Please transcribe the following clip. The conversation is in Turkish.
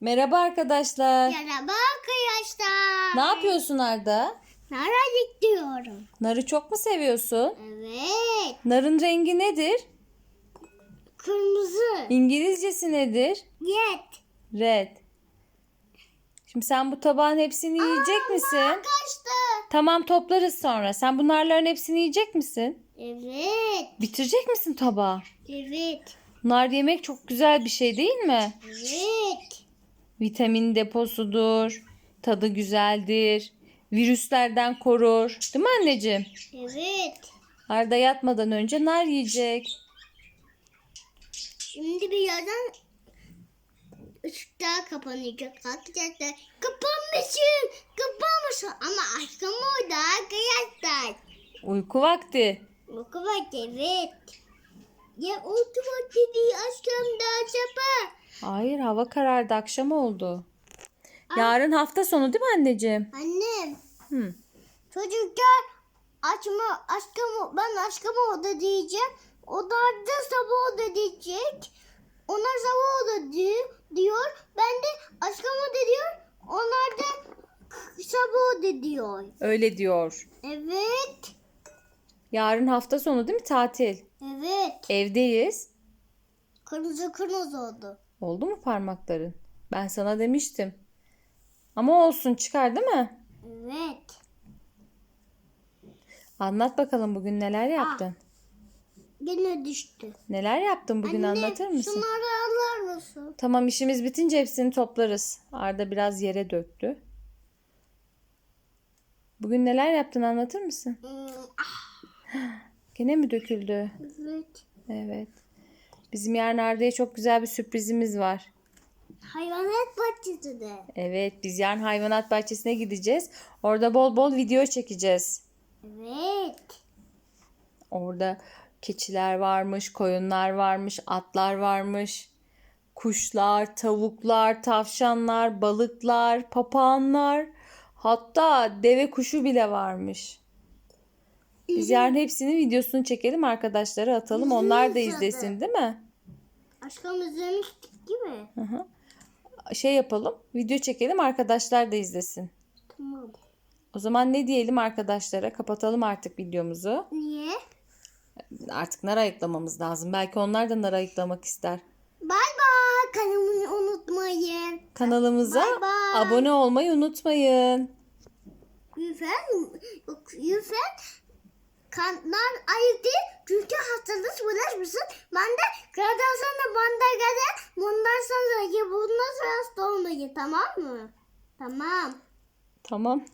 Merhaba arkadaşlar. Merhaba arkadaşlar. Ne yapıyorsun Arda? Nereye gidiyorum? Narı çok mu seviyorsun? Evet. Narın rengi nedir? Kırmızı. İngilizcesi nedir? Yet. Red. Şimdi sen bu tabağın hepsini yiyecek misin? Kaçtı. Tamam toplarız sonra. Sen bu narların hepsini yiyecek misin? Evet. Bitirecek misin tabağı? Evet. Nar yemek çok güzel bir şey değil mi? Evet. Vitamin deposudur. Tadı güzeldir. Virüslerden korur. Değil mi anneciğim? Evet. Arda yatmadan önce nar yiyecek. Şimdi bir yerden ışıklar kapanacak arkadaşlar. Kapanmışım. Kapanmışım. Ama aşkım orada arkadaşlar. Uyku vakti. Bakın bak evet. Ya aşkım da acaba. Hayır hava karardı akşam oldu. Yarın hafta sonu değil mi anneciğim? Annem. Hı. Çocuklar açma aşkım ben aşkım orada diyeceğim. Onlar da sabah orada diyecek. Onlar sabah orada diyor, diyor. Ben de aşkım orada diyor. Onlar da sabah orada diyor. Öyle diyor. Evet. Yarın hafta sonu değil mi tatil? Evet. Evdeyiz. Kırmızı kırmızı oldu. Oldu mu parmakların? Ben sana demiştim. Ama olsun çıkar değil mi? Evet. Anlat bakalım bugün neler yaptın? Yine düştü. Neler yaptın bugün anlatır mısın? Şunları alır mısın? Tamam işimiz bitince hepsini toplarız. Arda biraz yere döktü. Bugün neler yaptın anlatır mısın? Hmm, Gene mi döküldü? Evet. Evet. Bizim yarın Arda'ya çok güzel bir sürprizimiz var. Hayvanat bahçesi de. Evet biz yarın hayvanat bahçesine gideceğiz. Orada bol bol video çekeceğiz. Evet. Orada keçiler varmış, koyunlar varmış, atlar varmış. Kuşlar, tavuklar, tavşanlar, balıklar, papağanlar. Hatta deve kuşu bile varmış. Biz yarın hepsinin videosunu çekelim arkadaşlara atalım. Onlar da izlesin değil mi? Aşkım izlemiştik değil mi? Hı hı. Şey yapalım. Video çekelim arkadaşlar da izlesin. Tamam. O zaman ne diyelim arkadaşlara? Kapatalım artık videomuzu. Niye? Artık nar ayıklamamız lazım. Belki onlar da nar ayıklamak ister. Bay bay. Kanalımı unutmayın. Kanalımıza Bye bye. abone olmayı unutmayın. Lütfen, lütfen kanlar değil. Çünkü hastalık bulaşmışsın. Ben de kadar sonra banda kadar bundan sonra bundan sonra hasta olmayın tamam mı? Tamam. Tamam.